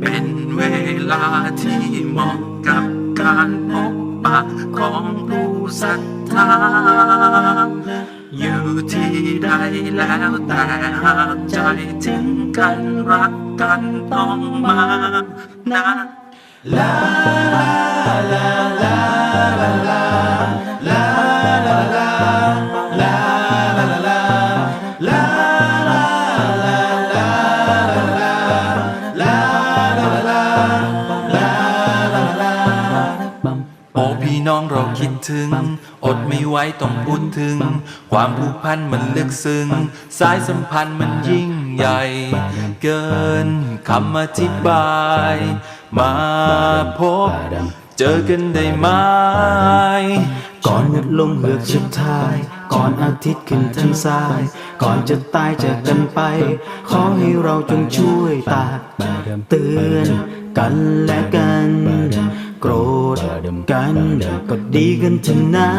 เป็นเวลาที่เหมาะกับการพบปะของผู้ศรัทธาอยู่ที่ใดแล้วแต่หากใจถึงกันรักกันต้องมานะโอ้ พี่น้องเราคิดถึง อดไม่ไหวต้องพูดถึง ความผูกพันมันลึกซึ้ง สายสัมพันธ์มันยิ่งใหญ่ เกินคำอธิบาย มาพบ เจอกันได้ไหม ก่อนหมดลงเหือกสุดท้าย ก่อนอาทิตย์ขึ้นทางซ้าย ก่อนจะตายจากกันไป ขอให้เราจงช่วยตากเตือนกันและกัน โกรธกันก็ดีกันเถอะนะ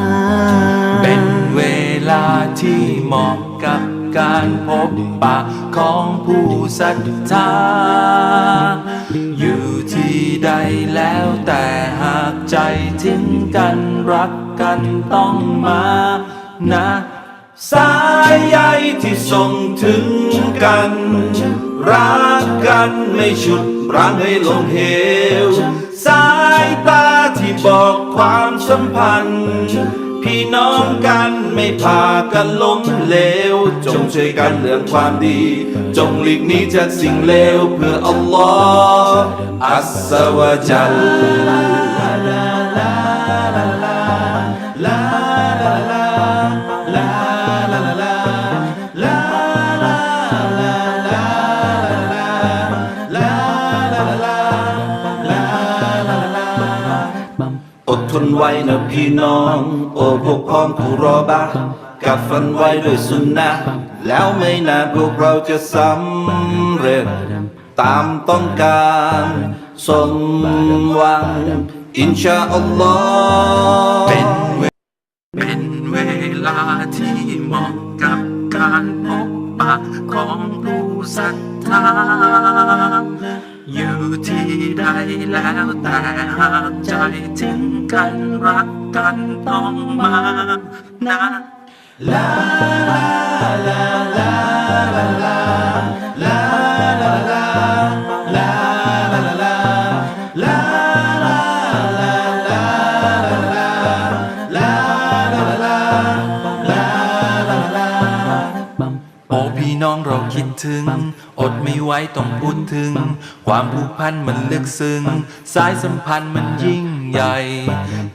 เป็นเวลาที่เหมาะกับการพบปะของผู้ศรัทธา อยู่ที่ใดแล้วแต่หากใจถึงกันรักกันต้องมานะ สายใยที่ส่งถึงกัน รักกันไม่ฉุดรั้งให้ลงเหว สายตาที่บอกความสัมพันธ์ พี่น้องกันไม่พากันล้มเหลว จงช่วยกันเรื่องความดี จงหลีกหนีจากสิ่งเลวเพื่ออัลลอฮ์อัสซาวะจัลอ นไว้นะพี่น้อง โอ้พวกพ้องผู้รอบะกัดฟันไว้ด้วยสุนนะแล้วไม่นานพวกเราจะสำเร็จ ตามต้องการสมหวัง อินชาอัลลอฮ์เป็นเวเป็นเวลาที่เหมาะกับการพบปะของผู้ศรัทธา อยู่ที่ใดแล้วแต่หากใจถึงกันรักกันต้องมานะ โอ้พี่น้องเราคิดถึง อดไม่ไหวต้องพูดถึง ความผูกพันมันลึกซึ้ง สายสัมพันธ์มันยิ่งใหญ่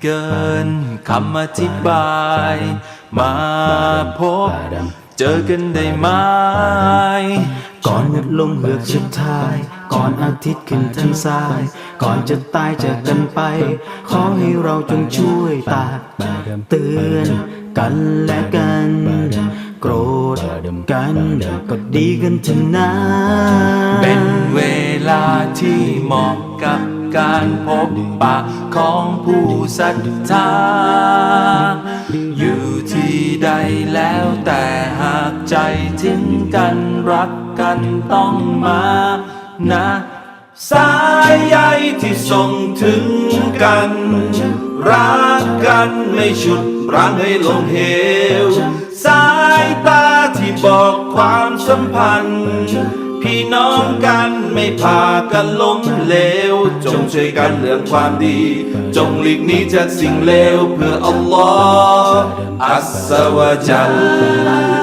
เกินคำอธิบาย มาพบ เจอกันได้ไหมก่อนหมดลงเหือกสุดท้าย ก่อนอาทิตย์ขึ้นทางซ้าย ก่อนจะตายจากกันไป ขอให้เราจงช่วยตากเตือนกันและกัน โกรธกันก็ดีกันเถอะนะเป็นเวลาที่เหมาะกับการพบปะของผู้ศรัทธา อยู่ที่ใดแล้วแต่หากใจถึงกันรักกันต้องมานะ สายใยที่ส่งถึงกัน รักกันไม่ฉุดรั้งให้ลงเหว สายตาที่บอกความสัมพันธ์ พี่น้องกันไม่พากันล้มเหลว จงช่วยกันเรื่องความดี จงหลีกหนีจากสิ่งเลวเพื่ออัลลอฮ์อัสซาวะจัล